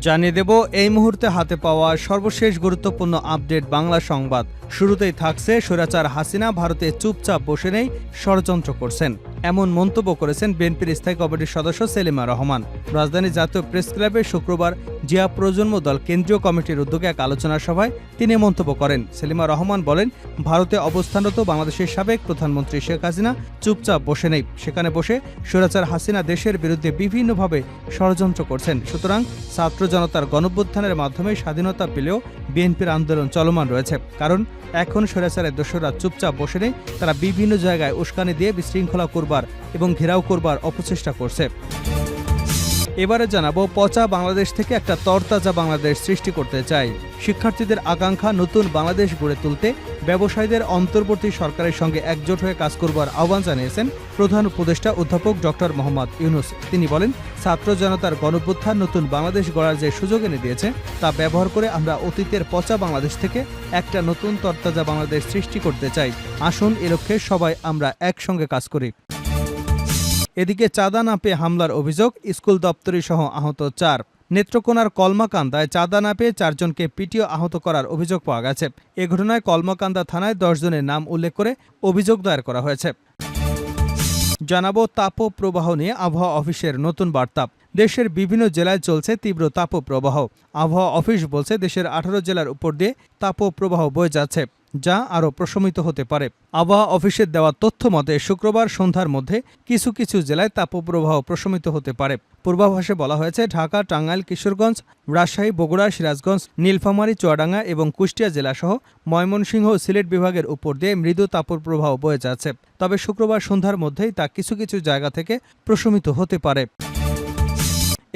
জানিয়ে দেব, এই মুহূর্তে হাতে পাওয়া সর্বশেষ গুরুত্বপূর্ণ আপডেট বাংলা সংবাদ। শুরুতেই থাকছে স্বৈরাচার হাসিনা, ভারতে চুপচাপ বসে নেই, ষড়যন্ত্র করছেন। এমন মন্তব্য করেছেন বিএনপির স্থায়ী কমিটির সদস্য সেলিমা রহমান। রাজধানী জাতীয় প্রেস ক্লাবে শুক্রবার জিয়া প্রজন্ম দল কেন্দ্রীয় কমিটির উদ্যোগে এক আলোচনা সভায় তিনি মন্তব্য করেন। সেলিমা রহমান বলেন, ভারতে অবস্থানরত বাংলাদেশের সাবেক প্রধানমন্ত্রী শেখ হাসিনা চুপচাপ বসে নেই। সেখানে বসে স্বৈরাচার হাসিনা দেশের বিরুদ্ধে বিভিন্নভাবে ষড়যন্ত্র করছেন। সুতরাং ছাত্র জনতার গণভ্যুত্থানের মাধ্যমে স্বাধীনতা পেলেও বিএনপির আন্দোলন চলমান রয়েছে। কারণ এখন স্বৈরাচারের দোষরা চুপচাপ বসে নেই। তারা বিভিন্ন জায়গায় উস্কানি দিয়ে বিশৃঙ্খলা করবার এবং ঘেরাও করবার অপচেষ্টা করছে। এবারে জানাব, পচা বাংলাদেশ থেকে একটা তরতাজা বাংলাদেশ সৃষ্টি করতে চাই। শিক্ষার্থীদের আকাঙ্ক্ষা নতুন বাংলাদেশ গড়ে তুলতে ব্যবসায়ীদের অন্তর্বর্তী সরকারের সঙ্গে একজোট হয়ে কাজ করবার আহ্বান জানিয়েছেন প্রধান উপদেষ্টা অধ্যাপক ডক্টর মোহাম্মদ ইউনুস। তিনি বলেন, ছাত্র জনতার গণভ্যুত্থান নতুন বাংলাদেশ গড়ার যে সুযোগ এনে দিয়েছে, তা ব্যবহার করে আমরা অতীতের পচা বাংলাদেশ থেকে একটা নতুন তরতাজা বাংলাদেশ সৃষ্টি করতে চাই। আসুন, এ লক্ষ্যে সবাই আমরা একসঙ্গে কাজ করি। এদিকে চাঁদা না পেয়ে হামলার অভিযোগ স্কুল দপ্তরি সহ আহত চার। নেত্রকোনার কলমাকান্দায় চাঁদা না পেয়ে চারজনকে পিটিও আহত করার অভিযোগ পাওয়া গেছে। এ ঘটনায় কলমাকান্দা থানায় জনের নাম উল্লেখ করে অভিযোগ দায়ের করা হয়েছে। জানাব তাপপ্রবাহ নিয়ে আবহাওয়া অফিসের নতুন বার্তা। দেশের বিভিন্ন জেলায় চলছে তীব্র তাপপ্রবাহ। আবহাওয়া অফিস বলছে, দেশের আঠারো জেলার উপর দিয়ে তাপপ্রবাহ বয়ে যাচ্ছে। যা আরও প্রশমিত হতে পারে। আবহাওয়া অফিসের দেওয়া তথ্য মতে, শুক্রবার সন্ধ্যার মধ্যে কিছু কিছু জেলায় তাপপ্রবাহ প্রশমিত হতে পারে। পূর্বাভাসে বলা হয়েছে, ঢাকা, টাঙ্গাইল, কিশোরগঞ্জ, রাজশাহী, বগুড়া, সিরাজগঞ্জ, নীলফামারী, চুয়াডাঙ্গা এবং কুষ্টিয়া জেলাসহ ময়মনসিংহ সিলেট বিভাগের উপর দিয়ে মৃদু তাপপ্রবাহ বয়ে যাচ্ছে। তবে শুক্রবার সন্ধ্যার মধ্যেই তা কিছু কিছু জায়গা থেকে প্রশমিত হতে পারে।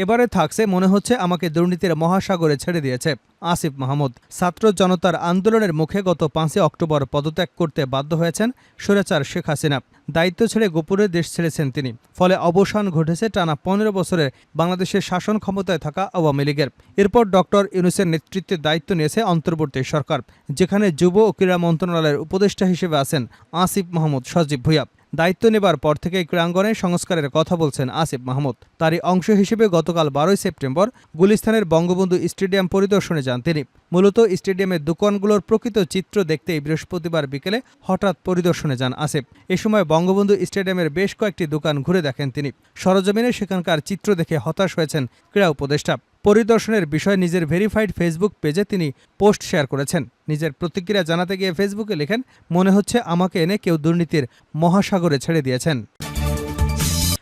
এবারে থাকছে মনে হচ্ছে আমাকে দুর্নীতির মহাসাগরে ছেড়ে দিয়েছে। আসিফ মাহমুদ, ছাত্র জনতার আন্দোলনের মুখে গত পাঁচই অক্টোবর পদত্যাগ করতে বাধ্য হয়েছেন স্বৈরাচার শেখ হাসিনা। দায়িত্ব ছেড়ে গোপনে দেশ ছেড়েছেন তিনি। ফলে অবসান ঘটেছে টানা পনেরো বছরের বাংলাদেশের শাসন ক্ষমতায় থাকা আওয়ামী লীগের। এরপর ডক্টর ইউনুসের নেতৃত্বে দায়িত্ব নিয়েছে অন্তর্বর্তী সরকার, যেখানে যুব ও ক্রীড়া মন্ত্রণালয়ের উপদেষ্টা হিসেবে আছেন আসিফ মাহমুদ সজীব ভুইয়া। দায়িত্ব নেবার পর থেকে ক্রীড়াঙ্গনে সংস্কারের কথা বলছেন আসিফ মাহমুদ। তারই অংশ হিসেবে গতকাল বারোই সেপ্টেম্বর গুলিস্তানের বঙ্গবন্ধু স্টেডিয়াম পরিদর্শনে যান তিনি। মূলত স্টেডিয়ামের দোকানগুলোর প্রকৃত চিত্র দেখতেই বৃহস্পতিবার বিকেলে হঠাৎ পরিদর্শনে যান আসিফ। এ সময় বঙ্গবন্ধু স্টেডিয়ামের বেশ কয়েকটি দোকান ঘুরে দেখেন তিনি। সরজমিনে সেখানকার চিত্র দেখে হতাশ হয়েছেন ক্রীড়া উপদেষ্টা। পরিদর্শনের বিষয়ে নিজের ভেরিফাইড ফেসবুক পেজে তিনি পোস্ট শেয়ার করেছেন। নিজের প্রতিক্রিয়া জানাতে গিয়ে ফেসবুকে লেখেন, মনে হচ্ছে আমাকে এনে কেউ দুর্নীতির মহাসাগরে ছেড়ে দিয়েছেন।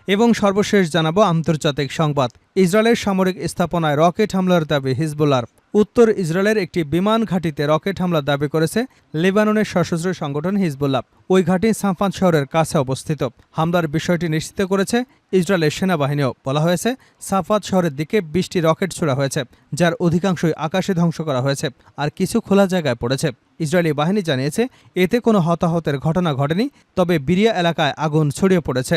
এবং সর্বশেষ জানাব আন্তর্জাতিক সংবাদ। ইসরায়েলের সামরিক স্থাপনায় রকেট হামলার দাবি হিজবুল্লার উত্তর ইসরায়েলের একটি বিমান ঘাঁটিতে রকেট হামলা দাবি করেছে লেবাননের সশস্ত্র সংগঠন হিজবুল্লাহ। ওই ঘাঁটি সাফান শহরের কাছে অবস্থিত। হামলার বিষয়টি নিশ্চিত করেছে ইসরায়েলের সেনাবাহিনীও। বলা হয়েছে সাফাত শহরের দিকে বিশটি রকেট ছোড়া হয়েছে, যার অধিকাংশই আকাশে ধ্বংস করা হয়েছে আর কিছু খোলা জায়গায় পড়েছে। ইসরায়েলি বাহিনী জানিয়েছে, এতে কোনো হতাহতের ঘটনা ঘটেনি, তবে বিরিয়া এলাকায় আগুন ছড়িয়ে পড়েছে।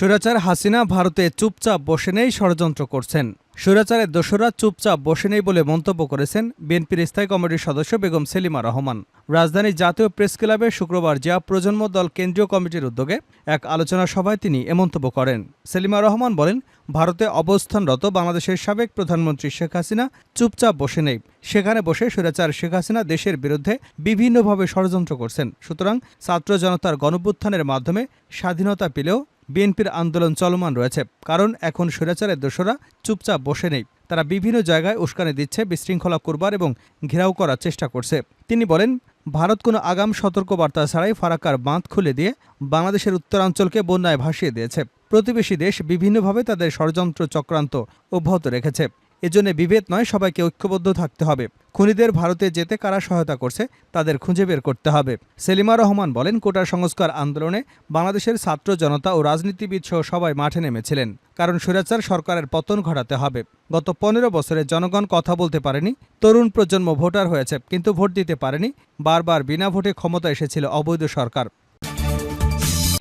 স্বৈরাচার হাসিনা ভারতে চুপচাপ বসে নেই ষড়যন্ত্র করছেন। স্বৈরাচারের দোসরা চুপচাপ বসে নেই বলে মন্তব্য করেছেন বিএনপির স্থায়ী কমিটির সদস্য বেগম সেলিমা রহমান। রাজধানীর জাতীয় প্রেস ক্লাবে শুক্রবার জিয়া প্রজন্ম দল কেন্দ্রীয় কমিটির উদ্যোগে এক আলোচনা সভায় তিনি এ মন্তব্য করেন। সেলিমা রহমান বলেন, ভারতে অবস্থানরত বাংলাদেশের সাবেক প্রধানমন্ত্রী শেখ হাসিনা চুপচাপ বসে নেই। সেখানে বসে স্বৈরাচার শেখ হাসিনা দেশের বিরুদ্ধে বিভিন্নভাবে ষড়যন্ত্র করছেন। সুতরাং ছাত্র জনতার গণভ্যুত্থানের মাধ্যমে স্বাধীনতা পেলেও বিএনপির আন্দোলন চলমান রয়েছে, কারণ এখন স্বৈরাচারের দোষরা চুপচাপ বসে নেই। তারা বিভিন্ন জায়গায় উস্কানি দিচ্ছে, বিশৃঙ্খলা করবার এবং ঘেরাও করার চেষ্টা করছে। তিনি বলেন, ভারত কোনো আগাম সতর্কবার্তা ছাড়াই ফারাক্কার বাঁধ খুলে দিয়ে বাংলাদেশের উত্তরাঞ্চলকে বন্যায় ভাসিয়ে দিয়েছে। প্রতিবেশী দেশ বিভিন্নভাবে তাদের ষড়যন্ত্র চক্রান্ত অব্যাহত রেখেছে। এজন্য বিভেদ নয়, সবাইকে ঐক্যবদ্ধ থাকতে হবে। খুনিদের ভারতে যেতে কারা সহায়তা করছে, তাদের খুঁজে বের করতে হবে। সেলিমা রহমান বলেন কোটা সংস্কার আন্দোলনে বাংলাদেশের ছাত্র জনতা ও রাজনীতিবিদ সহ সবাই মাঠে নেমেছিলেন, কারণ স্বৈরাচার সরকারের পতন ঘটাতে হবে। গত পনেরো বছরে জনগণ কথা বলতে পারেনি, তরুণ প্রজন্ম ভোটার হয়েছে, কিন্তু ভোট দিতে পারেনি, বারবার বিনা ভোটে ক্ষমতা এসেছিল অবৈধ সরকার।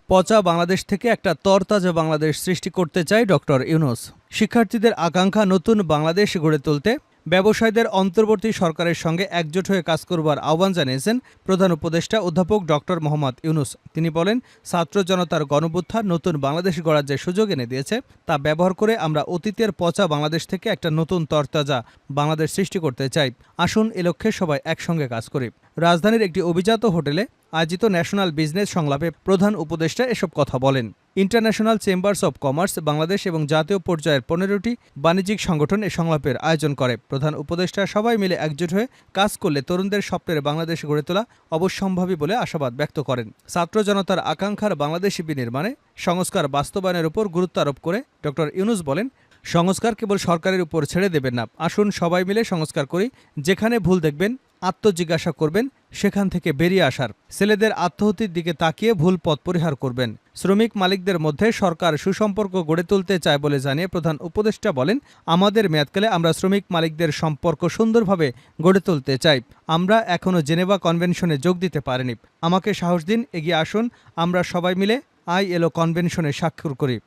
পচা বাংলাদেশ থেকে একটা তরতাজা বাংলাদেশ সৃষ্টি করতে চায় ডক্টর ইউনুস। শিক্ষার্থীদের আকাঙ্ক্ষা নতুন বাংলাদেশ গড়ে তুলতে ব্যবসায়ীদের অন্তর্বর্তী সরকারের সঙ্গে একজোট হয়ে কাজ করবার আহ্বান জানিয়েছেন প্রধান উপদেষ্টা অধ্যাপক ডক্টর মোহাম্মদ ইউনুস। তিনি বলেন, ছাত্র জনতার গণবুত্থান নতুন বাংলাদেশ গড়ার যে সুযোগ এনে দিয়েছে, তা ব্যবহার করে আমরা অতীতের পচা বাংলাদেশ থেকে একটা নতুন তরতাজা বাংলাদেশ সৃষ্টি করতে চাই। আসুন এ লক্ষ্যে সবাই একসঙ্গে কাজ করি। রাজধানীর একটি অভিজাত হোটেলে আয়োজিত ন্যাশনাল বিজনেস সংলাপে প্রধান উপদেষ্টা এসব কথা বলেন। International chambers of commerce, Bangladesh এবং জাতীয় পর্যায়ের পনেরোটি বাণিজ্যিক সংগঠন এ সংলাপের আয়োজন করে। প্রধান উপদেষ্টা সবাই মিলে একজোট হয়ে কাজ করলে তরুণদের স্বপ্নের বাংলাদেশ গড়ে তোলা অবশ্যম্ভাবী বলে আশাবাদ ব্যক্ত করেন। ছাত্র জনতার আকাঙ্ক্ষার বাংলাদেশি বিনির্মাণে সংস্কার বাস্তবায়নের উপর গুরুত্ব আরোপ করে ড. ইউনুস বলেন, সংস্কার কেবল সরকারের উপর ছেড়ে দেবেন না। আসুন সবাই মিলে সংস্কার করি। যেখানে ভুল দেখবেন, আত্মজিজ্ঞাসা করবেন, সেখান থেকে বেরিয়ে আসার। ছেলেদের আত্মহত্যির দিকে তাকিয়ে ভুল পথ পরিহার করবেন। শ্রমিক মালিকদের মধ্যে সরকার সুসম্পর্ক গড়ে তুলতে চায় বলে জানিয়ে প্রধান উপদেষ্টা বলেন, আমাদের মেয়াদকালে আমরা শ্রমিক মালিকদের সম্পর্ক সুন্দরভাবে গড়ে তুলতে চাই। আমরা এখনও জেনেভা কনভেনশনে যোগ দিতে পারিনি। আমাকে সাহস দিন, এগিয়ে আসুন। আমরা সবাই মিলে আইএলও কনভেনশনে স্বাক্ষর করি।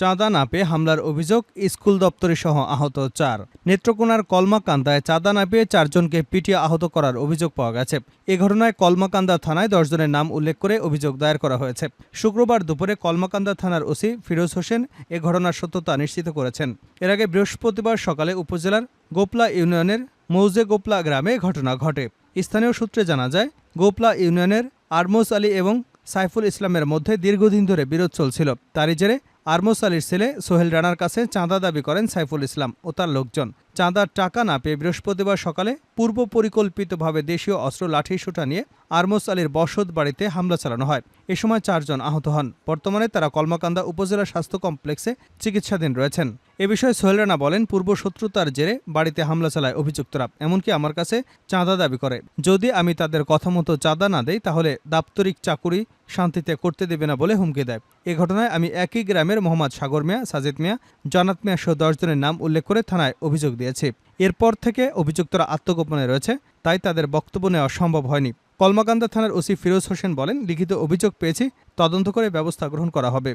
চাঁদা না পেয়ে হামলার অভিযোগ স্কুল দপ্তরে সহ আহত চার। নেত্রকোনার কলমাকান্দায় চাঁদা না পেয়ে চারজনকে পিটিয়ে আহত করার অভিযোগ পাওয়া গেছে। এ ঘটনায় কলমাকান্দা থানায় দশজনের নাম উল্লেখ করে অভিযোগ দায়ের করা হয়েছে। শুক্রবার দুপুরে কলমাকান্দা থানার ওসি ফিরোজ হোসেন এ ঘটনার সত্যতা নিশ্চিত করেছেন। এর আগে বৃহস্পতিবার সকালে উপজেলার গোপলা ইউনিয়নের মৌজে গোপলা গ্রামে ঘটনা ঘটে। স্থানীয় সূত্রে জানা যায়, গোপলা ইউনিয়নের আরমোস আলী এবং সাইফুল ইসলামের মধ্যে দীর্ঘদিন ধরে বিরোধ চলছিল। তারই জেরে আরমোস আলীর ছেলে সোহেল রানার কাছে চাঁদা দাবি করেন সাইফুল ইসলাম ও তার লোকজন। চাঁদার টাকা না পেয়ে বৃহস্পতিবার সকালে পূর্ব পরিকল্পিতভাবে দেশীয় অস্ত্র লাঠি সোটা নিয়ে আরমোস আলীর বসত বাড়িতে হামলা চালানো হয়। এ সময় চারজন আহত হন। বর্তমানে তারা কলমাকান্দা উপজেলা স্বাস্থ্য কমপ্লেক্সে চিকিৎসাধীন রয়েছেন। এ বিষয়ে সোহেল রানা বলেন, পূর্ব শত্রুতার জেরে বাড়িতে হামলা চালায় অভিযুক্তরা, এমনকি আমার কাছে চাঁদা দাবি করে। যদি আমি তাদের কথা মতো চাঁদা না দেই, তাহলে দাপ্তরিক চাকুরি শান্তিতে করতে দেবে না বলে হুমকি দেয়। এ ঘটনায় আমি একই গ্রামের মোহাম্মদ সাগর মিয়া, সাজিদ মিয়া, জানাত মিয়া সহ দশজনের নাম উল্লেখ করে থানায় অভিযোগ দিয়েছে। এরপর থেকে অভিযুক্তরা আত্মগোপনে রয়েছে, তাই তাদের বক্তব্য নেওয়া সম্ভব হয়নি। কলমাকান্দা থানার ওসি ফিরোজ হোসেন বলেন, লিখিত অভিযোগ পেয়েছি, তদন্ত করে ব্যবস্থা গ্রহণ করা হবে।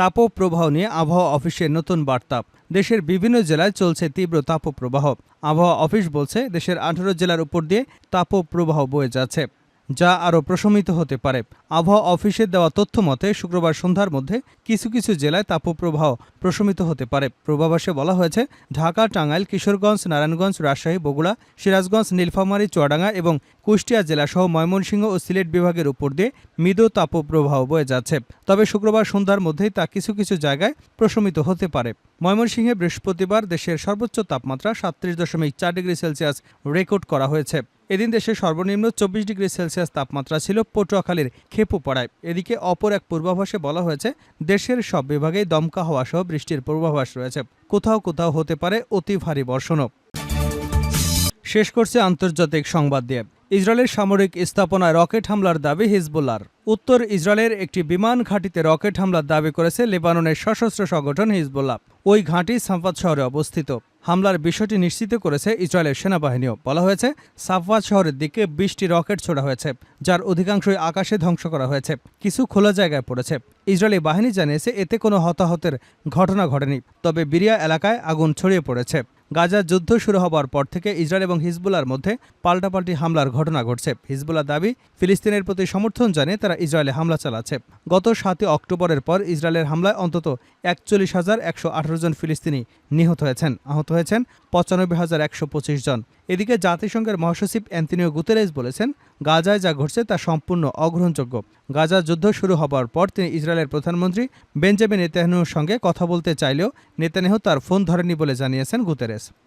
তাপপ্রবাহ নিয়ে আবহাওয়া অফিসের নতুন বার্তা। দেশের বিভিন্ন জেলায় চলছে তীব্র তাপপ্রবাহ। আবহাওয়া অফিস বলছে, দেশের আঠারো জেলার উপর দিয়ে তাপপ্রবাহ বয়ে যাচ্ছে। যা আরও প্রশমিত হতে পারে। আবহাওয়া অফিসের দেওয়া তথ্য মতে, শুক্রবার সন্ধ্যার মধ্যে কিছু কিছু জেলায় তাপপ্রবাহ প্রশমিত হতে পারে। পূর্বাভাসে বলা হয়েছে, ঢাকা, টাঙ্গাইল, কিশোরগঞ্জ, নারায়ণগঞ্জ, রাজশাহী, বগুড়া, সিরাজগঞ্জ, নীলফামারী, চুয়াডাঙ্গা এবং কুষ্টিয়া জেলাসহ ময়মনসিংহ ও সিলেট বিভাগের উপর দিয়ে মৃদু তাপপ্রবাহ বয়ে যাচ্ছে। তবে শুক্রবার সন্ধ্যার মধ্যেই তা কিছু কিছু জায়গায় প্রশমিত হতে পারে। ময়মনসিংহে বৃহস্পতিবার দেশের সর্বোচ্চ তাপমাত্রা সাতত্রিশ দশমিক চার ডিগ্রি সেলসিয়াস রেকর্ড করা হয়েছে। এদিন দেশের সর্বনিম্ন চব্বিশ ডিগ্রি সেলসিয়াস তাপমাত্রা ছিল পটুয়াখালীর খেপুপাড়ায়। এদিকে অপর এক পূর্বাভাসে বলা হয়েছে, দেশের সব বিভাগেই দমকা হওয়া সহ বৃষ্টির পূর্বাভাস রয়েছে। কোথাও কোথাও হতে পারে অতি ভারী বর্ষণও। শেষ করছে আন্তর্জাতিক সংবাদ দিয়ে। ইসরায়েলের সামরিক স্থাপনায় রকেট হামলার দাবি হিজবুল্লার উত্তর ইসরায়েলের একটি বিমান ঘাঁটিতে রকেট হামলার দাবি করেছে লেবাননের সশস্ত্র সংগঠন হিজবুল্লাহ। ওই ঘাঁটি সাফাত শহরে অবস্থিত। হামলার বিষয়টি নিশ্চিত করেছে ইসরায়েলের সেনাবাহিনীও। বলা হয়েছে, সাফওয়াজ শহরের দিকে বিশটি রকেট ছোড়া হয়েছে, যার অধিকাংশই আকাশে ধ্বংস করা হয়েছে, কিছু খোলা জায়গায় পড়েছে। ইসরায়েলি বাহিনী জানিয়েছে, এতে কোনো হতাহতের ঘটনা ঘটেনি, তবে বিরিয়া এলাকায় আগুন ছড়িয়ে পড়েছে। গাজার যুদ্ধ শুরু হবার পর থেকে ইসরায়েল এবং হিজবুলার মধ্যে পাল্টাপাল্টি হামলার ঘটনা ঘটছে। হিজবুল্লার দাবি, ফিলিস্তিনের প্রতি সমর্থন জানিয়ে তারা ইসরায়েলে হামলা চালাচ্ছে। গত সাতই অক্টোবরের পর ইসরায়েলের হামলায় অন্তত একচল্লিশ হাজার একশো জন ফিলিস্তিনি নিহত হয়েছেন। আহত হয়েছেন পঁচানব্বই হাজার একশো পঁচিশ জন। এদিকে জাতিসংঘের মহাসচিব অ্যান্টনিও গুতেরেস বলেছেন, গাজায় যা ঘটছে তা সম্পূর্ণ অগ্রহণযোগ্য। গাজা যুদ্ধ শুরু হবার পর তিনি ইসরায়েলের প্রধানমন্ত্রী বেঞ্জামিন নেতানিয়াহুর সঙ্গে কথা বলতে চাইলেও নেতানিয়াহু তার ফোন ধরেনি বলে জানিয়েছেন গুতেরেস।